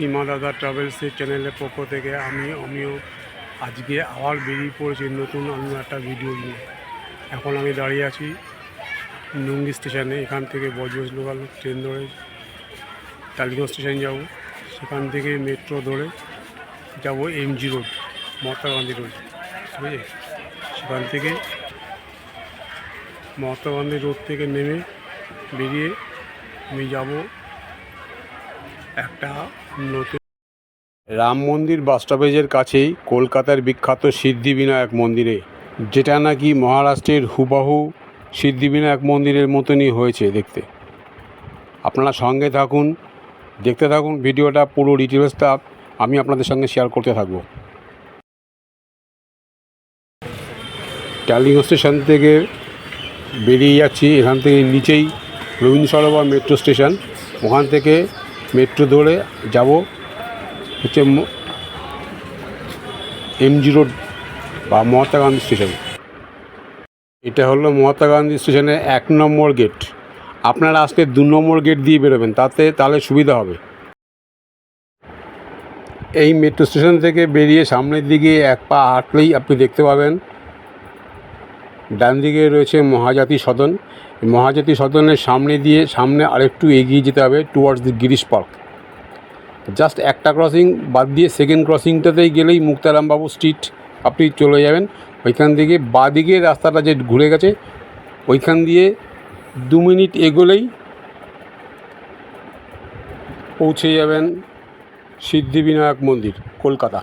শ্রীমা দাদা ট্রাভেলসের চ্যানেলের পক্ষ থেকে আমি আমিও আজকে আবার বেরিয়ে পড়েছি নতুন অন্য একটা ভিডিও নিয়ে। এখন আমি দাঁড়িয়ে আছি নুঙ্গি স্টেশনে, এখান থেকে বজবজ লোকাল ট্রেন ধরে টালিগঞ্জ স্টেশন যাব। সেখান থেকে মেট্রো ধরে যাব MG road Mahatma Gandhi road ঠিক আছে সেখান থেকে মহাত্মা গান্ধী রোড থেকে নেমে বেরিয়ে আমি যাব একটা নতুন রাম মন্দির বাস স্টপেজের কাছেই কলকাতার বিখ্যাত সিদ্ধিবিনায়ক মন্দিরে, যেটা নাকি মহারাষ্ট্রের হুবাহু সিদ্ধিবিনায়ক মন্দিরের মতনই হয়েছে দেখতে। আপনারা সঙ্গে থাকুন, দেখতে থাকুন ভিডিওটা, পুরো ডিটেলসটা আমি আপনাদের সঙ্গে শেয়ার করতে থাকব। টালিগঞ্জ স্টেশন থেকে বেরিয়ে যাচ্ছি, এখান থেকে নিচেই রবীন্দ্র সরোবর মেট্রো স্টেশন ওখান থেকে মেট্রো ধরে যাব হচ্ছে এমজি রোড বা মহাত্মা গান্ধী স্টেশন। এটা হলো মহাত্মা গান্ধী স্টেশনের এক নম্বর গেট আপনারা আজকে দু নম্বর গেট দিয়ে বেরোবেন, তাতে তাহলে সুবিধা হবে। এই মেট্রো স্টেশন থেকে বেরিয়ে সামনের দিকে এক পা হাঁটলেই আপনি দেখতে পাবেন ডান দিকে রয়েছে মহাজাতি সদন। মহাজাতি সদনের সামনে দিয়ে সামনে আরেকটু এগিয়ে যেতে হবে towards the Girish park just একটা ক্রসিং বাদ দিয়ে সেকেন্ড ক্রসিংটাতেই গেলেই মুক্তারামবাবু স্ট্রিট আপনি চলে যাবেন। ওইখান থেকে বাদিকে রাস্তাটা যে ঘুরে গেছে, ওইখান দিয়ে দু মিনিট এগোলেই পৌঁছে যাবেন সিদ্ধিবিনায়ক মন্দির, কলকাতা।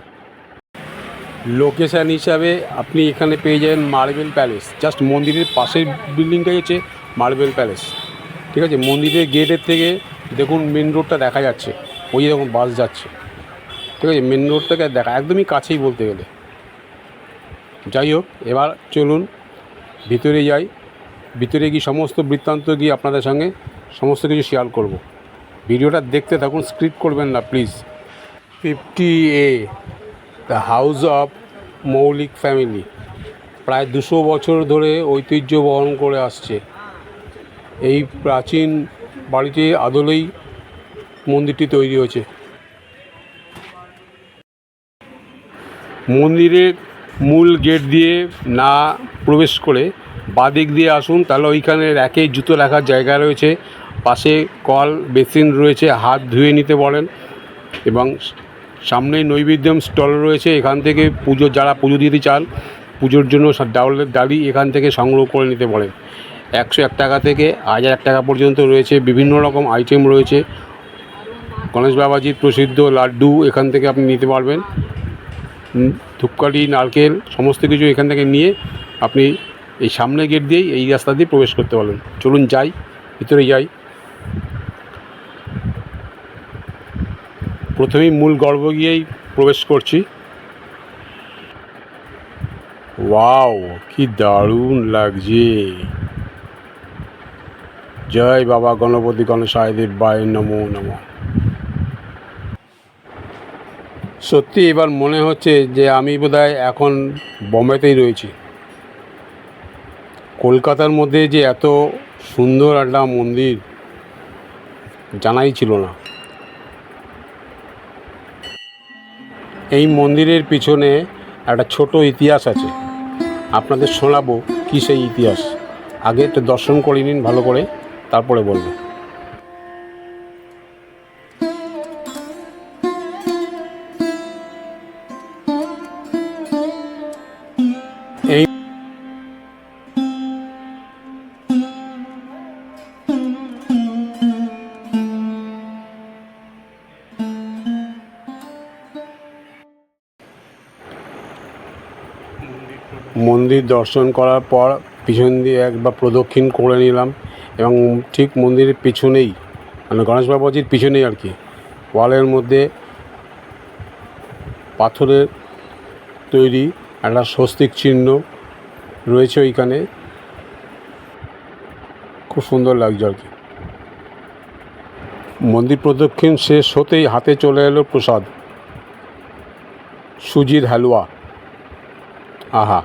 লোকেশান হিসাবে আপনি এখানে পেয়ে যাবেন মার্বেল প্যালেস। জাস্ট মন্দিরের পাশের বিল্ডিংটাই হচ্ছে মার্বেল প্যালেস। ঠিক আছে? মন্দিরের গেটের থেকে দেখুন মেন রোডটা দেখা যাচ্ছে। ওই দেখুন বাস যাচ্ছে। ঠিক আছে? মেন রোড থেকে দেখা, একদমই কাছেই বলতে গেলে। যাই হোক, এবার চলুন, ভিতরে যাই। ভিতরে গিয়ে সমস্ত বৃত্তান্ত গিয়ে আপনাদের সঙ্গে সমস্ত কিছু শেয়ার করব। ভিডিওটা দেখতে থাকুন স্ক্রিপ্ট করবেন না please fifty A the house of Moulik family প্রায় দুশো বছর ধরে ঐতিহ্য বহন করে আসছে। এই প্রাচীন বাড়িটি আদলেই মন্দিরটি তৈরি হয়েছে। মন্দিরের মূল গেট দিয়ে না প্রবেশ করে বাদিক দিয়ে আসুন, তাহলে ওইখানে র্যাকে জুতো রাখার জায়গা রয়েছে। পাশে কল, বেসিন রয়েছে, হাত ধুয়ে নিতে বলেন এবং সামনেই নৈবেদ্যম স্টল রয়েছে, এখান থেকে পুজো, যারা পুজো দিতে চান, পুজোর জন্য ডাউলের ডালি এখান থেকে সংগ্রহ করে নিতে পারেন। একশো এক টাকা থেকে হাজার এক টাকা পর্যন্ত রয়েছে, বিভিন্ন রকম আইটেম রয়েছে। গণেশ বাবাজির প্রসিদ্ধ লাড্ডু এখান থেকে আপনি নিতে পারবেন। ধূপকাঠি, নারকেল, সমস্ত কিছু এখান থেকে নিয়ে আপনি এই সামনে গেট দিয়েই এই রাস্তা দিয়ে প্রবেশ করতে পারবেন। চলুন যাই, ভিতরে যাই। প্রথমেই মূল গর্ভ গিয়েই প্রবেশ করছি। ওয়াও, কি দারুণ লাগছে। জয় বাবা গণপতি গণেশায়দেব বায় নমো, নমঃ। সত্যি এবার মনে হচ্ছে যে আমি বোধহয় এখন বোম্বেতেই রয়েছি। কলকাতার মধ্যে যে এত সুন্দর একটা মন্দির জানাই ছিল না। এই মন্দিরের পিছনে একটা ছোট ইতিহাস আছে। আপনাদের শোনাবো কী সেই ইতিহাস। আগে একটু দর্শন করে নিন ভালো করে, তারপরে বলব। মন্দির দর্শন করার পর পিছন দিয়ে একবার প্রদক্ষিণ করে নিলাম এবং ঠিক মন্দিরের পিছনেই মানে গণেশ বাবাজির পিছনেই আর কি, ওয়ালের মধ্যে পাথরের তৈরি একটা স্বস্তিক চিহ্ন রয়েছে ওইখানে। খুব সুন্দর লাগছে আর কি। মন্দির প্রদক্ষিণ শেষ হতেই হাতে চলে এলো প্রসাদ, সুজির হালুয়া। আহা!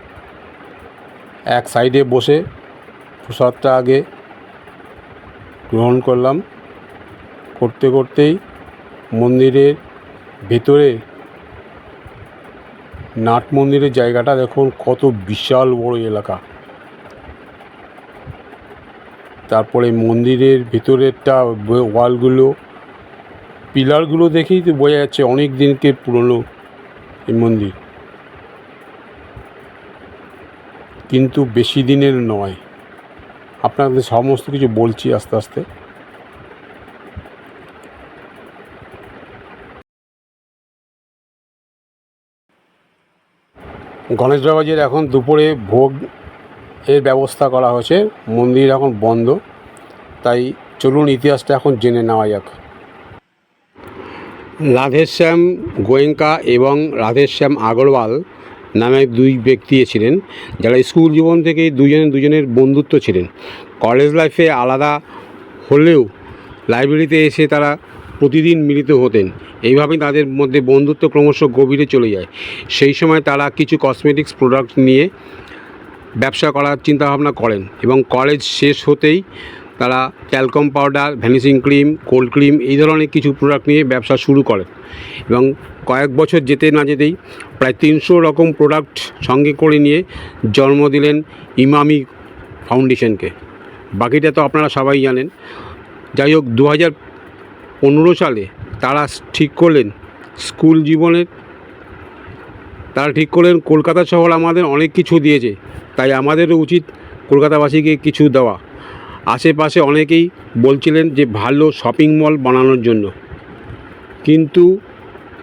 এক সাইডে বসে প্রসাদটা আগে গ্রহণ করলাম। করতে করতেই মন্দিরের ভেতরে, নাট মন্দিরের জায়গাটা দেখুন, কত বিশাল বড় এলাকা। তারপরে মন্দিরের ভেতরেরটা ওয়ালগুলো, পিলারগুলো দেখেই তো বোঝা যাচ্ছে অনেক দিনকে পুরনো এই মন্দির। কিন্তু বেশি দিনের নয়। আপনাদের সমস্ত কিছু বলছি আস্তে আস্তে। গণেশ বাবাজির এখন দুপুরে ভোগ এর ব্যবস্থা করা হয়েছে। মন্দির এখন বন্ধ। তাই চলুন ইতিহাসটা এখন জেনে নেওয়া যাক। রাধেশ্যাম গোয়েঙ্কা এবং রাধেশ্যাম আগরওয়াল নামে দুই ব্যক্তি ছিলেন, যারা স্কুল জীবন থেকেই দুজনে দুজনের বন্ধুত্ব ছিলেন। কলেজ লাইফে আলাদা হলেও লাইব্রেরিতে এসে তারা প্রতিদিন মিলিত হতেন। এইভাবেই তাদের মধ্যে বন্ধুত্ব ক্রমশ গভীরে চলে যায়। সেই সময় তারা কিছু কসমেটিক্স প্রোডাক্ট নিয়ে ব্যবসা করার চিন্তাভাবনা করেন এবং কলেজ শেষ হতেই তারা talcum powder, vanishing cream, cold cream এই ধরনের কিছু প্রোডাক্ট নিয়ে ব্যবসা শুরু করেন এবং কয়েক বছর যেতে না যেতেই প্রায় তিনশো রকম প্রোডাক্ট সঙ্গে করে নিয়ে জন্ম দিলেন ইমামি ফাউন্ডেশনকে। বাকিটা তো আপনারা সবাই জানেন। যাই হোক দু হাজার পনেরো সালে তারা ঠিক করলেন স্কুল জীবনের তারা ঠিক করলেন, কলকাতা শহর আমাদের অনেক কিছু দিয়েছে, তাই আমাদেরও উচিত কলকাতাবাসীকে কিছু দেওয়া। আশেপাশে অনেকেই বলছিলেন যে ভালো শপিং মল বানানোর জন্য। কিন্তু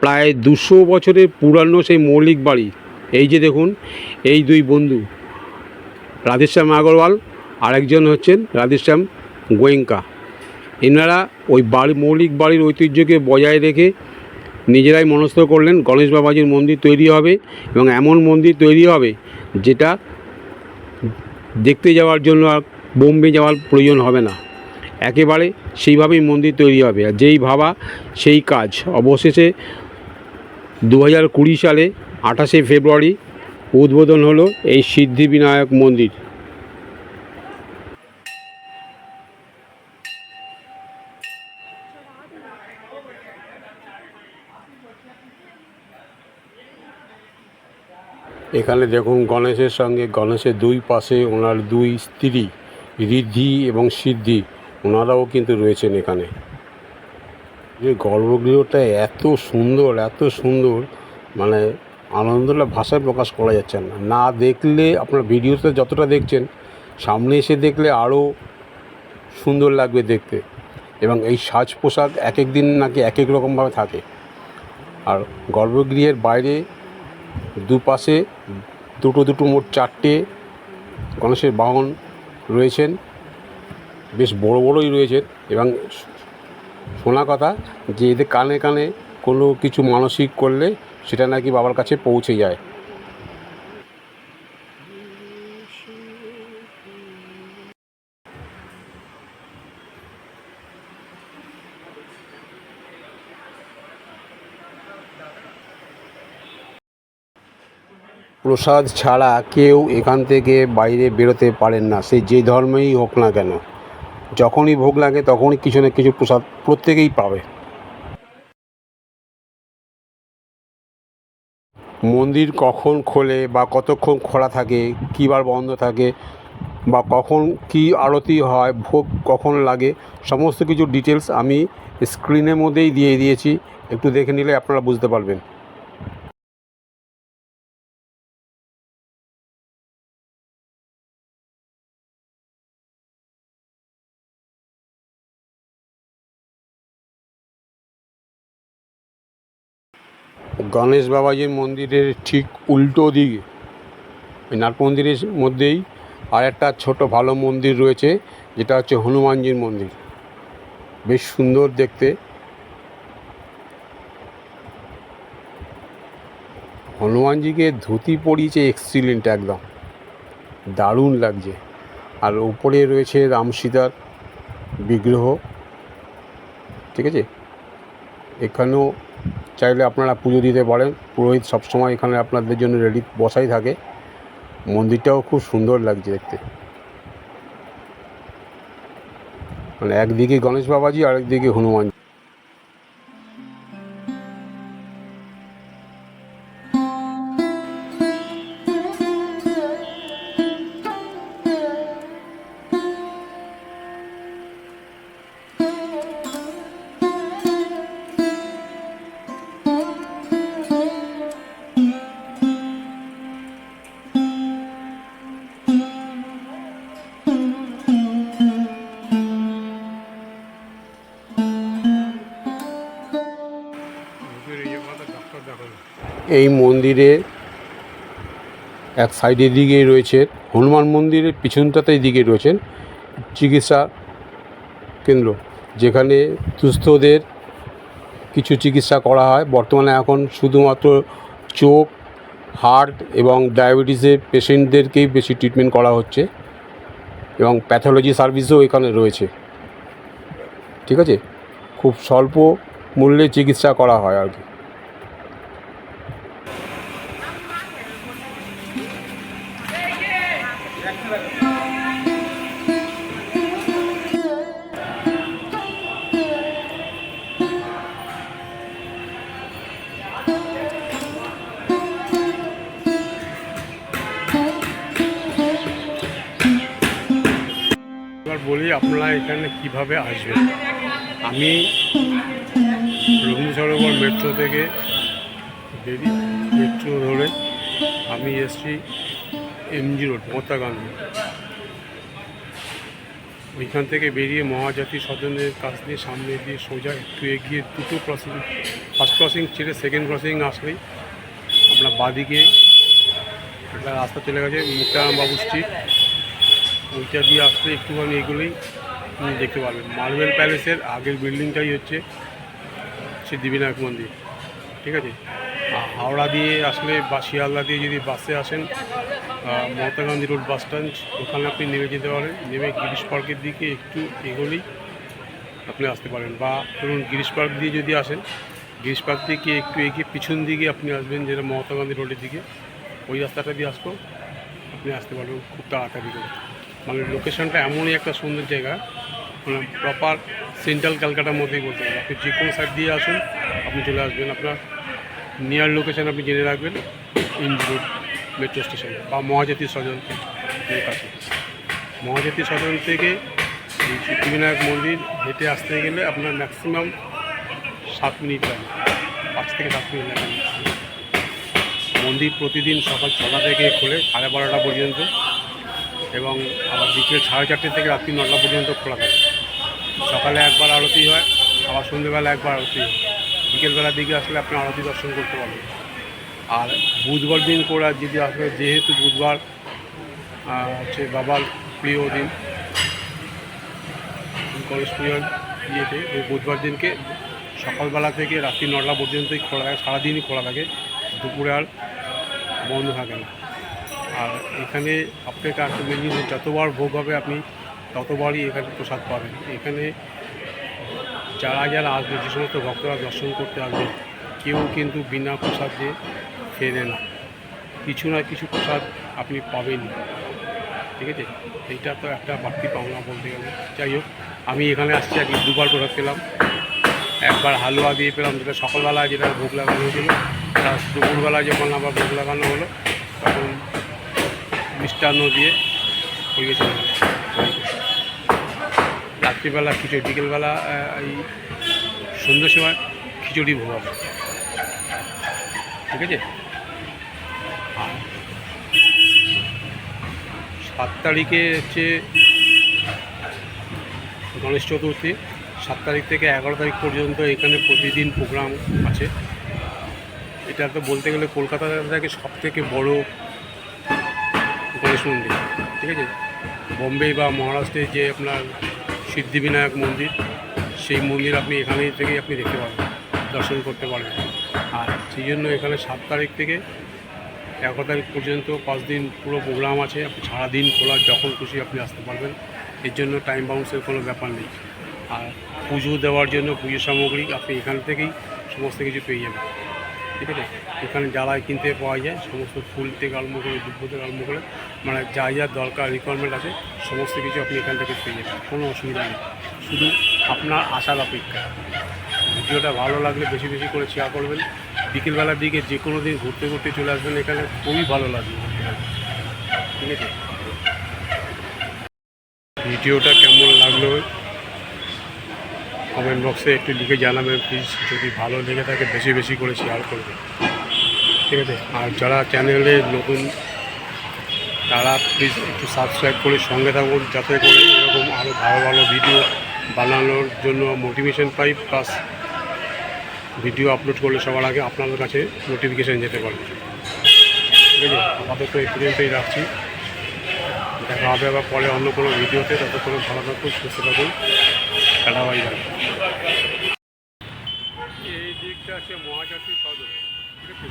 প্রায় দুশো বছরের পুরানো সেই মৌলিক বাড়ি, এই যে দেখুন, এই দুই বন্ধু, রাধেশ্যাম আগরওয়াল আরেকজন হচ্ছেন রাধেশ্যাম গোয়েঙ্কা। এনারা ওই বাড়ি মৌলিক বাড়ির ঐতিহ্যকে বজায় রেখে নিজেরাই মনস্থ করলেন, গণেশ বাবাজির মন্দির তৈরি হবে এবং এমন মন্দির তৈরি হবে যেটা দেখতে যাওয়ার জন্য আর বোম্বে যাওয়ার প্রয়োজন হবে না। একেবারে সেইভাবেই মন্দির তৈরি হবে। আর যেই ভাবা, সেই কাজ। অবশেষে দু হাজার কুড়ি সালে আঠাশে ফেব্রুয়ারি উদ্বোধন হলো এই সিদ্ধিবিনায়ক মন্দির। এখানে দেখুন গণেশের সঙ্গে, গণেশের দুই পাশে ওনার দুই স্ত্রী। ঋদ্ধি এবং সিদ্ধি, ওনারাও কিন্তু রয়েছেন এখানে। যে গর্ভগৃহটা এত সুন্দর এত সুন্দর মানে আনন্দটা ভাষায় প্রকাশ করা যাচ্ছে না। না দেখলে আপনার ভিডিওতে যতটা দেখছেন, সামনে এসে দেখলে আরও সুন্দর লাগবে দেখতে। এবং এই সাজ পোশাক এক এক দিন নাকি এক এক রকমভাবে থাকে। আর গর্ভগৃহের বাইরে দুপাশে দুটো দুটো মোট চারটে গণেশের বাহন রয়েছেন, বেশ বড় বড়ই রয়েছেন এবং শোনা কথা যে এদের কানে কানে কোনো কিছু মানসিক করলে সেটা নাকি বাবার কাছে পৌঁছে যায়। প্রসাদ ছাড়া কেউ এখান থেকে বাইরে বেরোতে পারেন না। সে যে ধর্মেই হোক না কেন, যখনই ভোগ লাগে তখনই কিছু না কিছু প্রসাদ প্রত্যেকেই পাবে। মন্দির কখন খোলে বা কতক্ষণ খোলা থাকে বার বন্ধ থাকে, বা কখন কী আরতি হয়, ভোগ কখন লাগে, সমস্ত কিছু ডিটেলস আমি স্ক্রিনের মধ্যেই দিয়ে দিয়েছি। একটু দেখে নিলে আপনারা বুঝতে পারবেন। গণেশ বাবাজির মন্দিরের ঠিক উল্টো দিকে নাট মন্দিরের মধ্যেই আর একটা ছোটো ভালো মন্দির রয়েছে, যেটা হচ্ছে হনুমানজির মন্দির। বেশ সুন্দর দেখতে। হনুমানজিকে ধুতি পরিয়েছে এক্সিলেন্ট একদম। দারুণ লাগছে। আর উপরে রয়েছে রাম সীতার বিগ্রহ। ঠিক আছে? এখানেও চাইলে আপনারা পুজো দিতে পারেন। পুরোহিত সবসময় এখানে আপনাদের জন্য রেডি বসাই থাকে। মন্দিরটাও খুব সুন্দর লাগছে দেখতে। মানে একদিকে গণেশ বাবাজি আর একদিকে এই মন্দিরে এক সাইডের দিকে রয়েছে হনুমান মন্দিরের পিছনটাতেই দিকে রয়েছেন চিকিৎসা কেন্দ্র, যেখানে দুস্থদের কিছু চিকিৎসা করা হয়। বর্তমানে এখন শুধুমাত্র চোখ, হার্ট এবং ডায়াবেটিসের পেশেন্টদেরকেই বেশি ট্রিটমেন্ট করা হচ্ছে এবং প্যাথোলজি সার্ভিসও এখানে রয়েছে। ঠিক আছে? খুব স্বল্প মূল্যে চিকিৎসা করা হয় আর কি। বলি আপনারা এখানে কীভাবে আসবেন? আমি রবীন্দ্র সরোবর মেট্রো থেকে বেরিয়ে মেট্রো ধরে আমি এসছি এমজি রোড মহাত্মা গান্ধী ওইখান থেকে বেরিয়ে মহাজাতি সদনের কাছ দিয়ে সামনে দিয়ে সোজা একটু এগিয়ে দুটো ক্রসিং ফার্স্ট ক্রসিং ছেড়ে সেকেন্ড ক্রসিং আসলেই আপনার বাদিকে একটা রাস্তা চলে গেছে মুক্তারাম বাবু স্ট্রিট ওইটা দিয়ে আসলে একটুখানি এগুলোই দেখতে পাবেন মার্বেল প্যালেসের আগের বিল্ডিংটাই হচ্ছে সিদ্ধিবিনায়ক মন্দির, ঠিক আছে? হাওড়া দিয়ে আসলে বা শিয়ালদা দিয়ে যদি বাসে আসেন Mahatma Gandhi road bus stand ওখানে আপনি নেমে যেতে পারেন। নেমে গিরিশ পার্কের দিকে একটু এগোলেই আপনি আসতে পারেন। বা ধরুন গিরিশ পার্ক দিয়ে যদি আসেন গিরিশ পার্ক থেকে একটু এগিয়ে পিছন দিকে আপনি আসবেন, যেটা মহাত্মা গান্ধী রোডের দিকে, ওই রাস্তাটা দিয়ে আসব আপনি আসতে পারবেন খুব তাড়াতাড়ি করে। মানে লোকেশনটা এমনই একটা সুন্দর জায়গা। মানে প্রপার সেন্ট্রাল ক্যালকাটার মধ্যেই বলতে গেলে আপনি যে কোনো সাইড দিয়ে আসুন, আপনি চলে আসবেন। আপনার নিয়ার লোকেশান আপনি জেনে রাখবেন ইঞ্জি রোড মেট্রো স্টেশন বা মহাজাতি সদন কাছে। মহাজাতি সদন থেকে সিদ্ধিবিনায়ক মন্দির হেঁটে আসতে গেলে আপনার ম্যাক্সিমাম সাত মিনিট লাগে। পাঁচ থেকে সাত মিনিট লাগে। মন্দির প্রতিদিন সকাল ছটা থেকে খোলে সাড়ে বারোটা পর্যন্ত। এবং আবার বিকেল সাড়ে চারটে থেকে রাত্রি নটা পর্যন্ত খোলা থাকে। সকালে একবার আরতি হয়, আবার সন্ধ্যেবেলা একবার আরতি হয়। বিকেলবেলার দিকে আসলে আপনি আরতি দর্শন করতে পারবেন। আর বুধবার দিন করে যদি আসলে, যেহেতু বুধবার হচ্ছে বাবার প্রিয় দিন, গণেশ পুজোর ইয়েতে ওই বুধবার দিনকে সকালবেলা থেকে রাত্রি নটা পর্যন্তই খোলা থাকে, সারাদিনই খোলা থাকে। দুপুরে আর বন্ধ থাকে না। আর এখানে আপনাকে জিনিস যতবার ভোগ হবে আপনি ততবারই এখানে প্রসাদ পাবেন। এখানে যারা যারা আসবে, যে সমস্ত ভক্তরা দর্শন করতে আসবে, কেউ কিন্তু বিনা প্রসাদ দিয়ে ফেরে না। কিছু না কিছু প্রসাদ আপনি পাবেন ঠিক আছে? এইটা তো একটা বাড়তি পাওনা বলতে গেলে। যাই হোক, আমি এখানে আসছি, আজকে দুবার প্রসাদ পেলাম। একবার হালুয়া দিয়ে পেলাম, যেটা সকালবেলা যেটা ভোগ লাগানো হয়েছিল, তার দুপুরবেলা যখন আবার ভোগ লাগানো হলো, তখন মিষ্টান্ন দিয়ে গেছে। রাত্রিবেলা খিচুড়ি, বিকেলবেলা এই সন্ধ্যের সময় খিচুড়ি ভোগ। ঠিক আছে? সাত তারিখে হচ্ছে গণেশ চতুর্থী। সাত তারিখ থেকে এগারো তারিখ পর্যন্ত এখানে প্রতিদিন প্রোগ্রাম আছে। এটা তো বলতে গেলে কলকাতা থেকে সব থেকে বড় গণেশ মন্দির, ঠিক আছে? বোম্বে বা মহারাষ্ট্রে যে আপনার সিদ্ধিবিনায়ক মন্দির, সেই মন্দির আপনি এখানে থেকেই আপনি দেখতে পারবেন দর্শন করতে পারবেন। আর সেই জন্য এখানে সাত তারিখ থেকে এগারো তারিখ পর্যন্ত পাঁচ দিন পুরো প্রোগ্রাম আছে, আপনি সারাদিন খোলা, যখন খুশি আপনি আসতে পারবেন। এর জন্য টাইম বাউন্সের কোনো ব্যাপার নেই। আর পুজো দেওয়ার জন্য পুজো সামগ্রী আপনি এখান থেকেই সমস্ত কিছু পেয়ে যাবেন। ঠিক আছে? এখানে জ্বালায় কিনতে পাওয়া যায়, সমস্ত ফুল থেকে আরম্ভ করে দুব্য থেকে আরম্ভ করে মানে যা যা দরকার রিকোয়ারমেন্ট আছে, সমস্ত কিছু আপনি এখান থেকে পেয়ে যাবেন, কোনো অসুবিধা নেই। শুধু আপনার আশার অপেক্ষা। ভিডিওটা ভালো লাগলে বেশি বেশি করে শেয়ার করবেন। বিকেলবেলার দিকে যে কোনো দিন ঘুরতে ঘুরতে চলে আসবেন এখানে, খুবই ভালো লাগবে। ঠিক আছে? ভিডিওটা কেমন লাগল? কমেন্ট বক্সে একটু লিখে জানাবেন প্লিজ যদি ভালো লেগে থাকে, বেশি বেশি করে শেয়ার করবে ঠিক আছে? আর যারা চ্যানেলে নতুন, তারা প্লিজ একটু সাবস্ক্রাইব করে সঙ্গে থাকুন, যাতে করে এরকম আরও ভালো ভালো ভিডিও বানানোর জন্য মোটিভেশন পাই প্লাস ভিডিও আপলোড করলে সবার আগে আপনাদের কাছে নোটিফিকেশান যেতে পারবে ঠিক আছে? আপাতত এই পর্যন্তই রাখছি। দেখা হবে আবার পরে অন্য কোনো ভিডিওতে ততক্ষণ ভালো থাকুন, সুস্থ থাকুন। টাটা বাই বাই এই দিকটা আছে মহাজাতি সদর। ঠিক আছে